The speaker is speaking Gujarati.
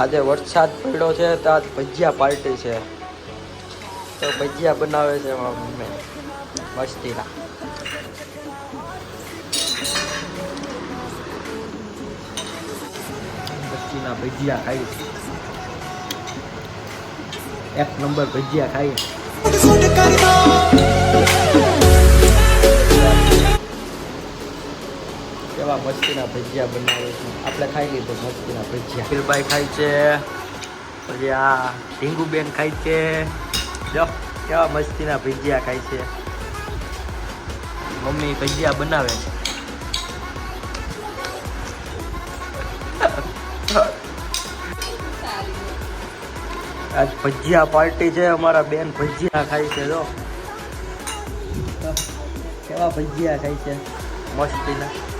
આજે વરસાદ પડ્યો છે તો આજ ભજીયા પાર્ટી છે. તો ભજીયા બનાવે છે મમ્મી. મસ્તીના. મસ્તીના ભજીયા ખાઈ. એક નંબર ભજીયા ખાઈ. કેવા મસ્તીના ભજીયા બનાવે છે. આપણે ખાઈ લીધું મસ્તીના ભજીયા. ખીરભાઈ ખાય છે. પછી આ ઢીંગુબેન ખાય છે. જો કેવા મસ્તીના ભજીયા ખાય છે. મમ્મી ભજીયા બનાવે છે. આજ ભજીયા પાર્ટી છે. અમારા બેન ભજીયા ખાય છે, જો. કેવા ભજીયા ખાય છે. મસ્તીના.